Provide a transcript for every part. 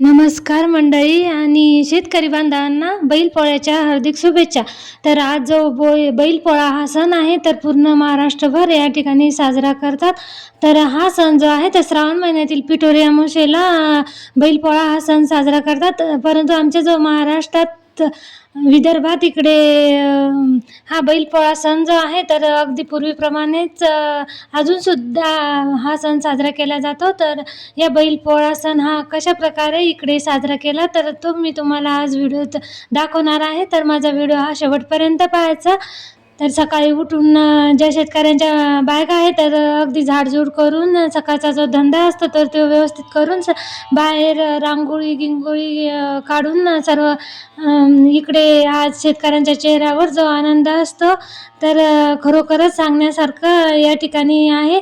नमस्कार मंडळी आणि शेतकरी बांधवांना बैलपोळ्याच्या हार्दिक शुभेच्छा. तर आज जो बो बैलपोळा हा सण आहे तर पूर्ण महाराष्ट्रभर या ठिकाणी साजरा करतात. तर हा सण जो आहे तर श्रावण महिन्यातील पिठोरी अमावशेला बैलपोळा हा सण साजरा करतात. परंतु आमच्या जो महाराष्ट्रात विदर्भात इकडे हा बैलपोळा सण जो आहे तर अगदी पूर्वीप्रमाणेच अजूनसुद्धा हा सण साजरा केला जातो. तर या बैलपोळा सण हा कशा प्रकारे इकडे साजरा केला तर तो मी तुम्हाला आज व्हिडिओत दाखवणार आहे. तर माझा व्हिडिओ हा शेवटपर्यंत पाहायचा. तर सकाळी उठून ज्या शेतकऱ्यांच्या बायका आहेत तर अगदी झाडझूड करून सकाळचा जो धंदा असतो तर तो व्यवस्थित करून स बाहेर रांगोळी गिंगोळी काढून सर्व इकडे आज शेतकऱ्यांच्या चेहऱ्यावर जो आनंद असतो तर खरोखरच सांगण्यासारखं या ठिकाणी आहे.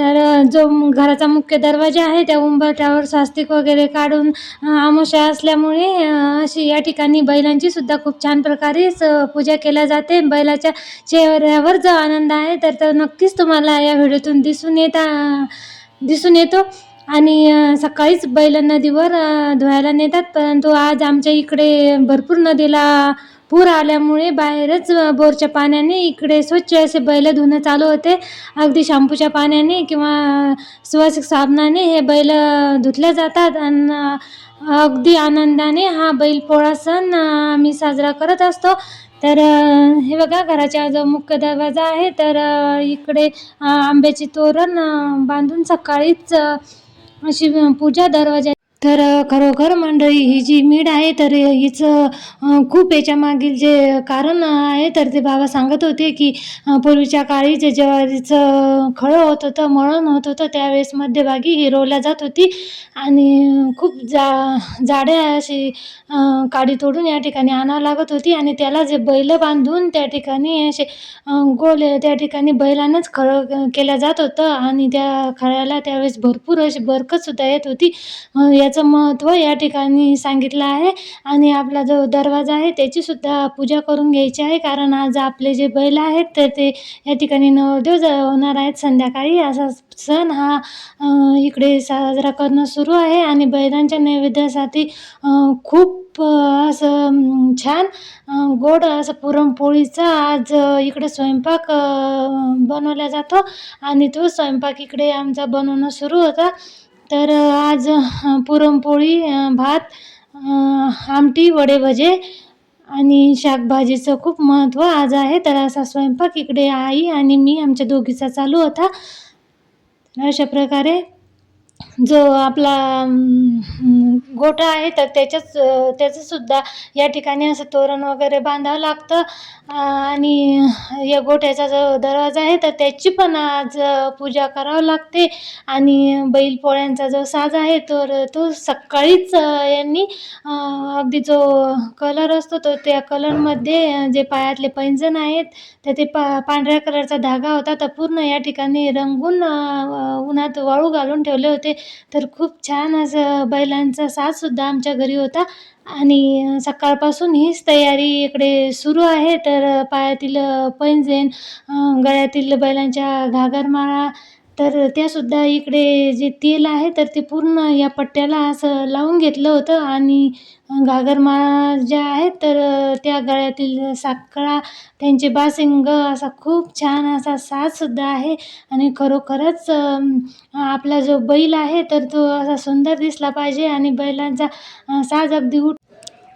तर जो घराचा मुख्य दरवाजा आहे त्या उंबरठ्यावर स्वास्तिक वगैरे काढून अमावस्या असल्यामुळे अशी या ठिकाणी बैलांची सुद्धा खूप छान प्रकारे स- पूजा केल्या जाते. बैलाच्या चेहऱ्यावर जो आनंद आहे तर तो नक्कीच तुम्हाला या व्हिडिओतून दिसून येता दिसून येतो. आणि सकाळीच बैल नदीवर धुवायला नेतात परंतु आज आमच्या इकडे भरपूर नदीला पूर आल्यामुळे बाहेरच बोरच्या पाण्याने इकडे स्वच्छ असे बैल धुणं चालू होते. अगदी शॅम्पूच्या पाण्याने किंवा सुवासिक साबणाने हे बैल धुतले जातात. आणि अगदी आनंदाने हा बैलपोळा सण आम्ही साजरा करत असतो. तर हे बघा घराच्या जो मुख्य दरवाजा आहे. तर इकडे आंब्याचे आंब्याची तोरण बांधून सकाळीच अशी पूजा दरवाजा तर खरोखर मंडळी ही जी मीड आहे तर हिचं खूप याच्या मागील जे कारण आहे तर ते बाबा सांगत होते की पूर्वीच्या काळी जे ज्वारीचं खळं होत होतं मळण होत होतं त्यावेळेस मध्यभागी हिरवल्या जात होती. आणि खूप जा जाड्या अशी काडी तोडून या ठिकाणी आणावं लागत होती. आणि त्याला जे बैल बांधून त्या ठिकाणी असे गोल त्या ठिकाणी बैलानंच खळं केलं जात होतं. आणि त्या खळ्याला त्यावेळेस भरपूर अशी बरकतसुद्धा येत होती. या याचं महत्त्व या ठिकाणी सांगितलं आहे. आणि आपला जो दरवाजा आहे त्याचीसुद्धा पूजा करून घ्यायची आहे. कारण आज आपले जे बैल आहेत तर ते या ठिकाणी नवरदेव ज होणार आहेत संध्याकाळी. असा सण हा इकडे साजरा करणं सुरू आहे. आणि बैलांच्या नैवेद्यासाठी खूप असं छान गोड असं पुरणपोळीचा आज इकडे स्वयंपाक बनवला जातो. आणि तो स्वयंपाक इकडे आमचा बनवणं सुरू होता. तर आज पुरणपोळी भात आमटी वडे भजे आणि शाकभाजीचं खूप महत्त्व आज आहे. तर असा स्वयंपाक इकडे आई आणि मी आमच्या दोघीचा चालू होता. अशा प्रकारे जो आपला गोठा आहे तर त्याच्याच त्याचंसुद्धा या ठिकाणी असं तोरण वगैरे बांधावं लागतं. आणि या गोठ्याचा जो दरवाजा आहे तर त्याची पण आज पूजा करावं लागते. आणि बैलपोळ्यांचा जो साज आहे तर तो सकाळीच यांनी अगदी जो कलर असतो तो त्या कलरमध्ये जे पायातले पैंजण आहेत तर ते पा पांढऱ्या कलरचा धागा होता तर पूर्ण या ठिकाणी रंगून उन्हात वाळू घालून ठेवले होते. तर खूप छान असं बैलांचा साजसुद्धा आमच्या घरी होता. आणि सकाळपासून हीच तयारी इकडे सुरू आहे. तर पायातील पैंजण गळ्यातील बैलांच्या घागरमाळा तर त्यासुद्धा इकडे जे तेल आहे तर ते पूर्ण या पट्ट्याला असं लावून घेतलं होतं आणि घागरमाळा ज्या आहेत तर त्या गळ्यातील साखळा त्यांचे बासिंग असा खूप छान असा साजसुद्धा आहे आणि खरोखरच आपला जो बैल आहे तर तो असा सुंदर दिसला पाहिजे आणि बैलांचा साज अगदी उठ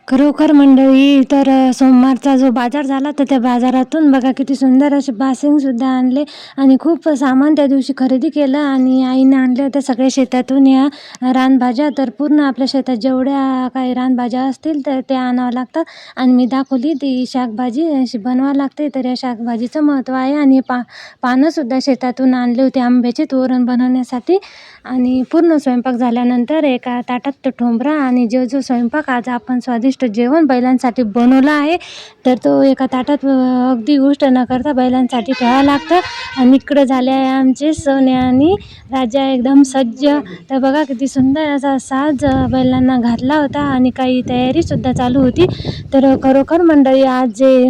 खरोखर मंडळी तर सोमवारचा जो बाजार झाला तर त्या बाजारातून बघा किती सुंदर असे बासिंगसुद्धा आणले आणि खूप सामान त्या दिवशी खरेदी केलं आणि आईनं आणले होते सगळ्या शेतातून या रानभाज्या. तर पूर्ण आपल्या शेतात जेवढ्या काही रानभाज्या असतील तर त्या आणावं लागतात आणि मी दाखवली ती शाकभाजी अशी बनवावं लागते. तर या शाकभाजीचं महत्त्व आहे आणि पा पानंसुद्धा शेतातून आणले होते आंब्याचे तोरण बनवण्यासाठी. आणि पूर्ण स्वयंपाक झाल्यानंतर एका ताटात तो ठोंबरा आणि जो जो स्वयंपाक आज आपण स्वादिष्ट जेवण बैलांसाठी बनवला आहे तर तो एका ताटात अगदी गोष्ट न करता बैलांसाठी ठेवावं लागतं. आणि इकडं झाले आहे आमचे सोन्या आणि राजा एकदम सज्ज. तर बघा किती सुंदर असा साज बैलांना घातला होता आणि काही तयारीसुद्धा चालू होती. तर खरोखर मंडळी आज जे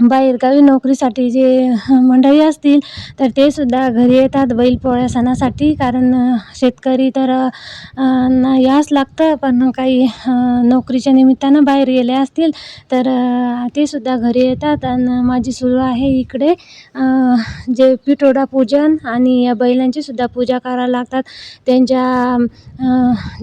बाहेरगावी नोकरीसाठी जे मंडळी असतील तर ते सुद्धा घरी येतात बैलपोळ्या सणासाठी. कारण शेतकरी तर ना लागतं पण काही नोकरीच्या निमित्तानं बाहेर गेले असतील तर ते सुद्धा घरी येतात. आणि माझी सुरू आहे इकडे जे पिठोडा पूजन आणि या बैलांची सुद्धा पूजा करायला लागतात. त्यांच्या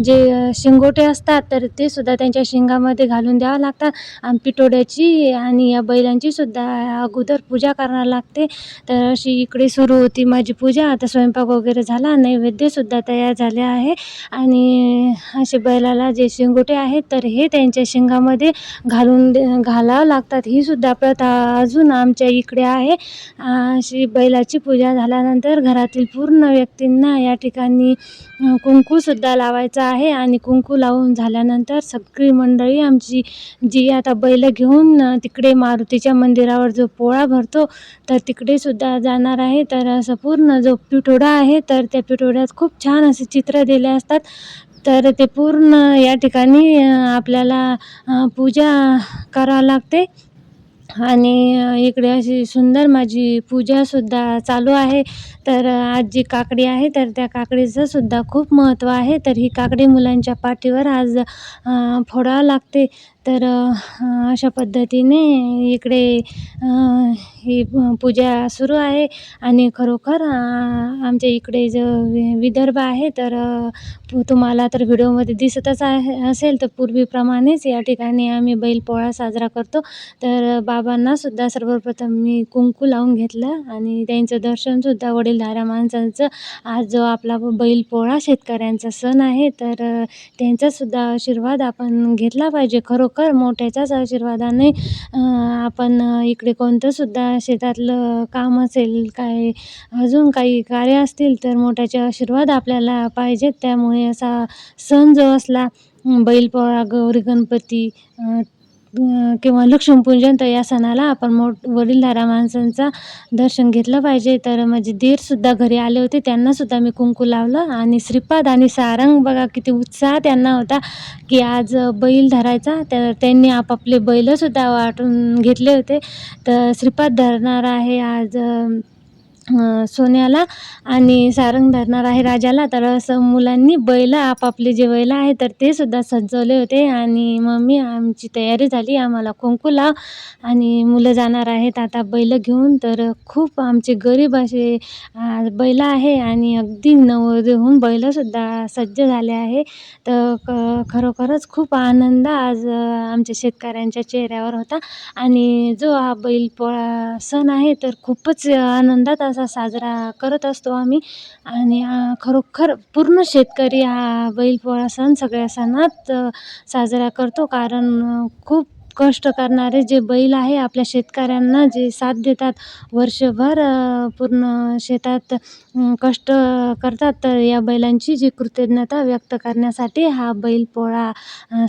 जे शिंगोटे असतात तर ते सुद्धा त्यांच्या शिंगामध्ये घालून द्यावं लागतात. आणि पिठोड्याची आणि या बैलांची सुद्धा अगोदर पूजा करायला लागते. तर अशी इकडे सुरू होती माझी पूजा. आता स्वयंपाक वगैरे झाला. नैवेद्यसुद्धा तयार झाले आहे. आणि असे बैलाला जे शिंगोटे आहेत तर हे त्यांच्या शिंगामध्ये घालून दे घालावं लागतात. ही सुद्धा प्रथा अजून आमच्या इकडे आहे. अशी बैलाची पूजा झाल्यानंतर घरातील पूर्ण व्यक्तींना या ठिकाणी कुंकूसुद्धा लावायचा आहे. आणि कुंकू लावून झाल्यानंतर सगळी मंडळी आमची जी आता बैल घेऊन तिकडे मारुतीच्या मंदिर मंदिरावर जो पोळा भरतो तर तिकडे सुद्धा जाणार आहे. तर असं पूर्ण जो पिठोडा आहे तर त्या पिठोड्यात खूप छान असे चित्र दिले असतात. तर ते पूर्ण या ठिकाणी आपल्याला पूजा करावं लागते. आणि इकडे अशी सुंदर माझी पूजासुद्धा चालू आहे. तर आज जी काकडी आहे तर त्या काकडीचंसुद्धा खूप महत्त्व आहे. तर ही काकडी मुलांच्या पाठीवर आज फोडावं लागते. तर अशा पद्धतीने इकडे ही पूजा सुरू आहे. आणि खरोखर आमच्या इकडे जो वि विदर्भ आहे तर तुम्हाला तर व्हिडिओमध्ये दिसतच आहे असेल. तर पूर्वीप्रमाणेच या ठिकाणी आम्ही बैलपोळा साजरा करतो. तर बाबांनासुद्धा सर्वप्रथम मी कुंकू लावून घेतलं. आणि त्यांचं दर्शनसुद्धा वडीलधाऱ्या माणसांचं. आज जो आपला बैलपोळा शेतकऱ्यांचा सण आहे तर त्यांचासुद्धा आशीर्वाद आपण घेतला पाहिजे. खरोखर कर मोठ्याच्याच आशीर्वादाने आपण इकडे कोणतंसुद्धा शेतातलं काम असेल काय अजून काही कार्य असतील तर मोठ्याचे आशीर्वाद आपल्याला पाहिजेत. त्यामुळे असा सण जो असला बैलपोळा गौरी गणपती किंवा लक्ष्मीपूजन तर या सणाला आपण मोठ वडीलधारा माणसांचा दर्शन घेतलं पाहिजे. तर माझे दीरसुद्धा घरी आले होते. त्यांनासुद्धा मी कुंकू लावलं आणि श्रीपाद आणि सारंग बघा किती उत्साह त्यांना होता की आज बैल धरायचा. तर त्यांनी आपापले बैलसुद्धा वाटून घेतले होते. तर श्रीपाद धरणार आहे आज सोन्याला आणि सारंग धरणार आहे राजाला. तर असं मुलांनी बैल आपापले जे बैल आहे तर ते सुद्धा सजवले होते. आणि मम्मी आमची तयारी झाली. आम्हाला कुंकू लाव. आणि मुलं जाणार आहेत आता बैल घेऊन. तर खूप आमचे गरीब असे बैल आहे. आणि अगदी नवरदेहून बैलसुद्धा सज्ज झाले आहे. तर क खरोखरच खूप आनंद आज आमच्या शेतकऱ्यांच्या चेहऱ्यावर होता. आणि जो हा बैलपोळा सण आहे तर खूपच आनंदात असा साजरा करत असतो आम्ही. आणि खरोखर पूर्ण शेतकरी हा बैलपोळा सण सगळ्या सणात साजरा करतो. कारण खूप कष्ट करणारे जे बैल आहे आपल्या शेतकऱ्यांना जे साथ देतात वर्षभर पूर्ण शेतात कष्ट करतात तर या बैलांची जी कृतज्ञता व्यक्त करण्यासाठी हा बैलपोळा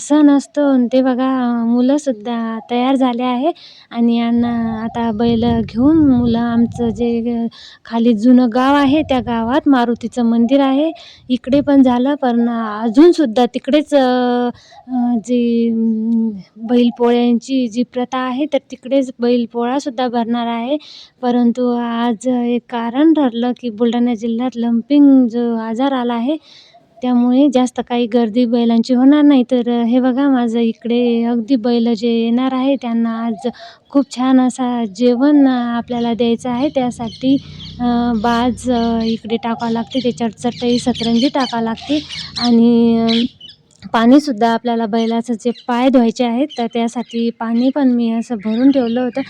सण असतो. आणि ते बघा मुलंसुद्धा तयार झाले आहे. आणि यांना आता बैल घेऊन मुलं आमचं जे खाली जुनं गाव आहे त्या गावात मारुतीचं मंदिर आहे. इकडे पण झालं पण अजूनसुद्धा तिकडेच जे बैलपोळे बैलपोळ्यांची जी प्रथा आहे तर तिकडेच बैलपोळासुद्धा भरणार आहे. परंतु आज एक कारण ठरलं की बुलढाणा जिल्ह्यात लंपिंग जो आजार आला आहे त्यामुळे जास्त काही गर्दी बैलांची होणार नाही. तर हे बघा माझं इकडे अगदी बैल जे येणार आहे त्यांना आज खूप छान असा जेवण आपल्याला द्यायचं आहे. त्यासाठी बाज इकडे टाकावं लागते त्याच्यावर चटई सतरंजी टाकावं लागते. आणि पाणीसुद्धा आपल्याला बैलाचं जे पाय धुवायचे आहेत तर त्यासाठी पाणी पण मी असं भरून ठेवलं होतं.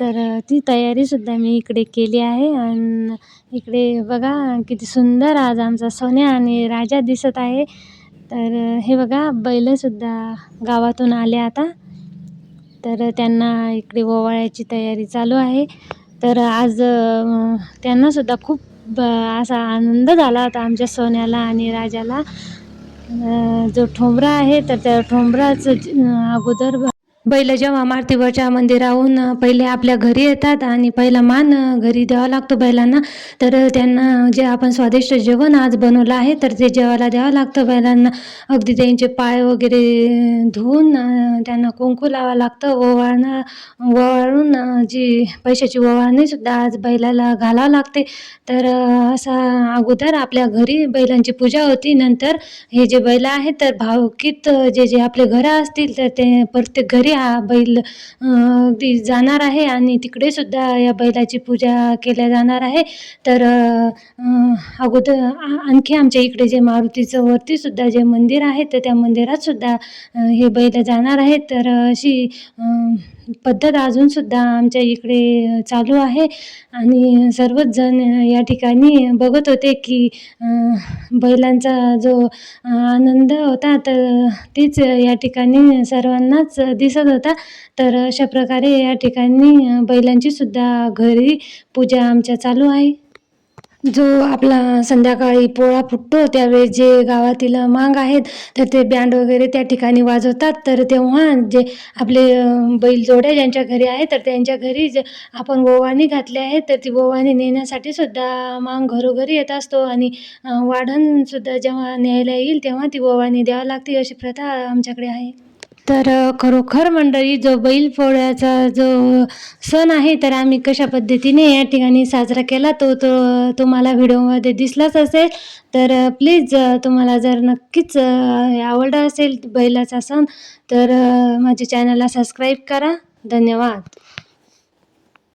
तर ती तयारीसुद्धा मी इकडे केली आहे. आणि इकडे बघा किती सुंदर आज आमचा सोन्या आणि राजा दिसत आहे. तर हे बघा बैलसुद्धा गावातून आले आता. तर त्यांना इकडे ओवाळ्याची तयारी चालू आहे. तर आज त्यांनासुद्धा खूप असा आनंद झाला होता आमच्या सोन्याला आणि राजाला. जो ठोंबरा आहे तर त्या ठोंबराचं अगोदर बैल जेव्हा मारुतीवरच्या मंदिराहून पहिले आपल्या घरी येतात आणि पहिला मान घरी द्यावा लागतो बैलांना. तर त्यांना जे आपण स्वादिष्ट जेवण आज बनवलं आहे तर ते जेवायला द्यावं लागतं बैलांना. अगदी त्यांचे पाय वगैरे धुवून त्यांना कुंकू लावावं लागतं. ओवाळणं ओवाळून जी पैशाची ओवाळणीसुद्धा आज बैलाला घालावं लागते. तर असा अगोदर आपल्या घरी बैलांची पूजा होती. नंतर हे जे बैल आहेत तर भावकीत जे जे आपले घरं असतील तर ते प्रत्येक घरी हा बैल ती जाणार आहे आणि तिकडे सुद्धा या बैलाची पूजा केल्या जाणार आहे. तर अगोदर आणखी आमच्या इकडे जे मारुतीचं वरती सुद्धा जे मंदिर आहे तर त्या मंदिरात सुद्धा हे बैल जाणार आहेत. तर अशी पद्धत अजूनसुद्धा आमच्या इकडे चालू आहे. आणि सर्वच जण या ठिकाणी बघत होते की बैलांचा जो आनंद होता तर तीच या ठिकाणी सर्वांनाच दिसत होता. तर अशा प्रकारे या ठिकाणी बैलांचीसुद्धा घरी पूजा आमच्या चालू आहे. जो आपला संध्याकाळी पोळा फुटतो त्यावेळेस जे गावातील मांग आहेत तर ते बँड वगैरे त्या ठिकाणी वाजवतात. तर तेव्हा जे आपले बैलजोड्या ज्यांच्या घरी आहे तर त्यांच्या घरी जे आपण गोवाणी घातले आहे तर ती गोवाणी नेण्यासाठी सुद्धा मांग घरोघरी येत असतो. आणि वाढणसुद्धा जेव्हा न्यायला येईल तेव्हा ती गोवाणी द्यावी लागते अशी प्रथा आमच्याकडे आहे. तर खरोखर मंडळी जो बैलपोळ्याचा जो सण आहे तर आम्ही कशा पद्धतीने या ठिकाणी साजरा केला तो तो तुम्हाला व्हिडिओमध्ये दिसलाच असेल. तर प्लीज तुम्हाला जर नक्कीच आवडला असेल बैलाचा सण तर माझे चॅनलला सबस्क्राईब करा. धन्यवाद.